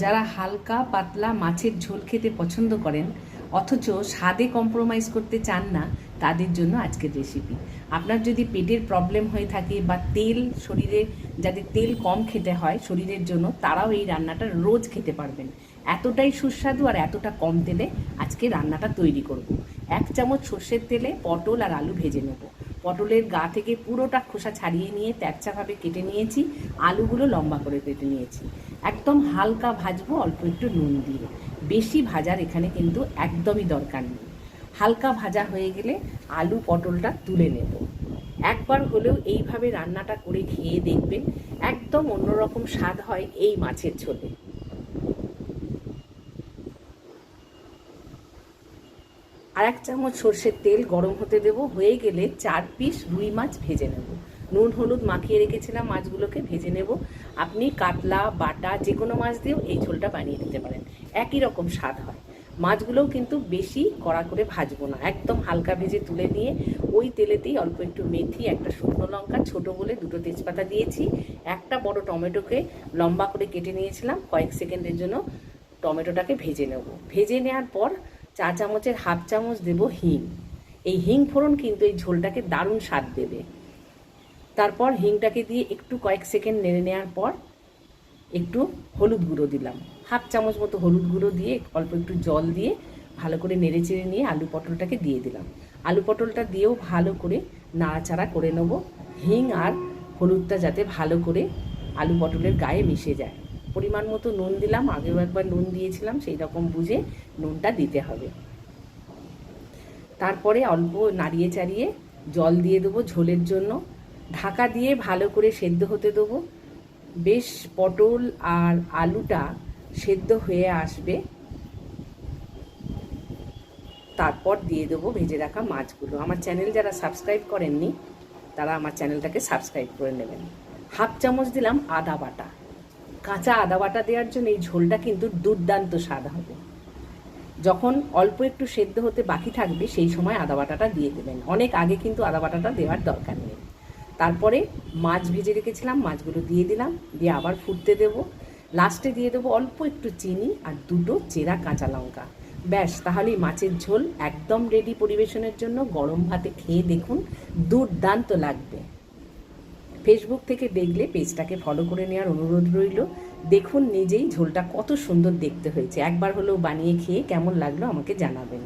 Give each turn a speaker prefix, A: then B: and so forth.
A: যারা হালকা, পাতলা মাছের ঝোল খেতে পছন্দ করেন, অথচ স্বাদে কম্প্রোমাইজ করতে চান না, তাদের জন্য আজকের রেসিপি আপনার যদি পেটের প্রবলেম হয়ে থাকে বা তেল শরীরে যাদের তেল কম খেতে হয় শরীরের জন্য, তারাও এই রান্নাটা রোজ খেতে পারবেন। এতটাই সুস্বাদু আর এতটা কম তেলে আজকে রান্নাটা তৈরি করব। এক চামচ সর্ষের তেলে পটল আর আলু ভেজে নেব। পটলের গা থেকে পুরোটা খোসা ছাড়িয়ে নিয়ে তেরচাভাবে কেটে নিয়েছি, আলুগুলো লম্বা করে কেটে নিয়েছি। একদম হালকা ভাজবো, অল্প একটু নুন দিয়ে। বেশি ভাজার এখানে কিন্তু একদমই দরকার নেই। হালকা ভাজা হয়ে গেলে আলু পটলটা তুলে নেব। একবার হলেও এইভাবে রান্নাটা করে খেয়ে দেখবেন, একদম অন্যরকম স্বাদ হয় এই মাছের ঝোলে। আর এক চামচ সর্ষের তেল গরম হতে দেবো। হয়ে গেলে চার পিস রুই মাছ ভেজে নেব। নুন, হলুদ মাখিয়ে রেখেছিলাম, মাছগুলোকে ভেজে নেব। আপনি কাতলা, বাটা, যে কোনো মাছ দিয়েও এই ঝোলটা বানিয়ে নিতে পারেন। একই রকম স্বাদ হয়। মাছগুলোও কিন্তু বেশি কড়া করে ভাজবো না। একদম হালকা ভেজে তুলে নিয়ে ওই তেলেতেই অল্প একটু মেথি, একটা শুকনো লঙ্কা, ছোটো বলে দুটো তেজপাতা দিয়েছি। একটা বড় টমেটোকে লম্বা করে কেটে নিয়েছিলাম। কয়েক সেকেন্ডের জন্য টমেটোটাকে ভেজে নেব। ভেজে নেওয়ার পর চা চামচের হাফ চামচ দেব হিং। এই হিং ফোড়ন কিন্তু এই ঝোলটাকে দারুণ স্বাদ দেবে। তারপর হিংটাকে দিয়ে একটু কয়েক সেকেন্ড নেড়ে নেওয়ার পর একটু হলুদ গুঁড়ো দিলাম। হাফ চামচ মতো হলুদ গুঁড়ো দিয়ে অল্প একটু জল দিয়ে ভালো করে নেড়ে চেড়ে নিয়ে আলু পটলটাকে দিয়ে দিলাম। আলু পটলটা দিয়েও ভালো করে নাড়াচাড়া করে নেব। হিং আর হলুদটা যাতে ভালো করে আলু পটলের গায়ে মিশে যায়। পরিমাণ মতো নুন দিলাম, আগেও একবার নুন দিয়েছিলাম সেই রকম বুঝে নুনটা দিতে হবে। তারপরে অল্প নাড়িয়ে চাড়িয়ে জল দিয়ে দেবো ঝোলের জন্য। ঢাকা দিয়ে ভালো করে সেদ্ধ হতে দেবো। বেশ পটল আর আলুটা সেদ্ধ হয়ে আসবে। তারপর দিয়ে দেবো ভেজে রাখা মাছগুলো। আমার চ্যানেল যারা সাবস্ক্রাইব করেননি, তারা আমার চ্যানেলটাকে সাবস্ক্রাইব করে নেবেন। হাফ চামচ দিলাম আদা বাটা। কাঁচা আদা বাটা দেওয়ার জন্য এই ঝোলটা কিন্তু দুর্দান্ত স্বাদ হবে। যখন অল্প একটু সেদ্ধ হতে বাকি থাকবে, সেই সময় আদা বাটাটা দিয়ে দেবেন। অনেক আগে কিন্তু আদা বাটাটা দেওয়ার দরকার নেই। তারপরে মাছ ভেজে রেখেছিলাম, মাছগুলো দিয়ে দিলাম, দিয়ে আবার ফুটতে দেব। লাস্টে দিয়ে দেবো অল্প একটু চিনি আর দুটো চেরা কাঁচা লঙ্কা। ব্যাস, তাহলেই মাছের ঝোল একদম রেডি পরিবেশনের জন্য। গরম ভাতে খেয়ে দেখুন, দুর্দান্ত লাগবে। ফেসবুক থেকে দেখলে পেজটাকে ফলো করে নেওয়ার অনুরোধ রইল। দেখুন নিজেই ঝোলটা কত সুন্দর দেখতে হয়েছে। একবার হলেও বানিয়ে খেয়ে কেমন লাগল আমাকে জানাবেন।